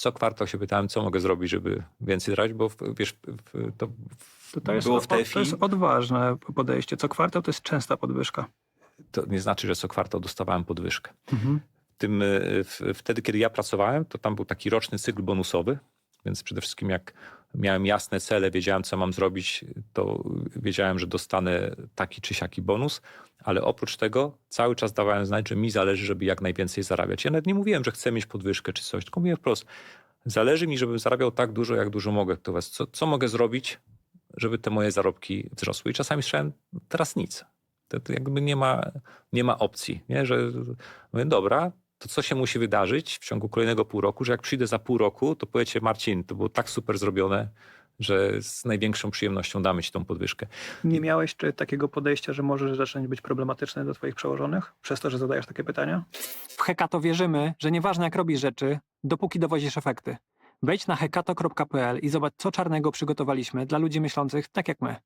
Co kwartał się pytałem, co mogę zrobić, żeby więcej zarabiać, bo wiesz, to, To, to, jest, było w to TFI. jest odważne podejście. Co kwartał to jest częsta podwyżka. To nie znaczy, że co kwartał dostawałem podwyżkę. Mhm. tym, y, w, wtedy, kiedy ja pracowałem, to tam był taki roczny cykl bonusowy, więc przede wszystkim jak miałem jasne cele, wiedziałem, co mam zrobić, to wiedziałem, że dostanę taki czy siaki bonus, ale oprócz tego cały czas dawałem znać, że mi zależy, żeby jak najwięcej zarabiać. Ja nawet nie mówiłem, że chcę mieć podwyżkę czy coś, tylko mówiłem wprost, zależy mi, żebym zarabiał tak dużo, jak dużo mogę. Co, co mogę zrobić, żeby te moje zarobki wzrosły? I czasami słyszałem, teraz nic. To, to jakby nie ma, nie ma opcji, nie? że mówię, dobra, to co się musi wydarzyć w ciągu kolejnego pół roku, że jak przyjdę za pół roku, to powiecie Marcin, to było tak super zrobione, że z największą przyjemnością damy ci tą podwyżkę. Nie miałeś czy takiego podejścia, że możesz zacząć być problematyczny do twoich przełożonych? Przez to, że zadajesz takie pytania? W Hekato wierzymy, że nieważne jak robisz rzeczy, dopóki dowozisz efekty. Wejdź na hekato.pl i zobacz, co czarnego przygotowaliśmy dla ludzi myślących tak jak my.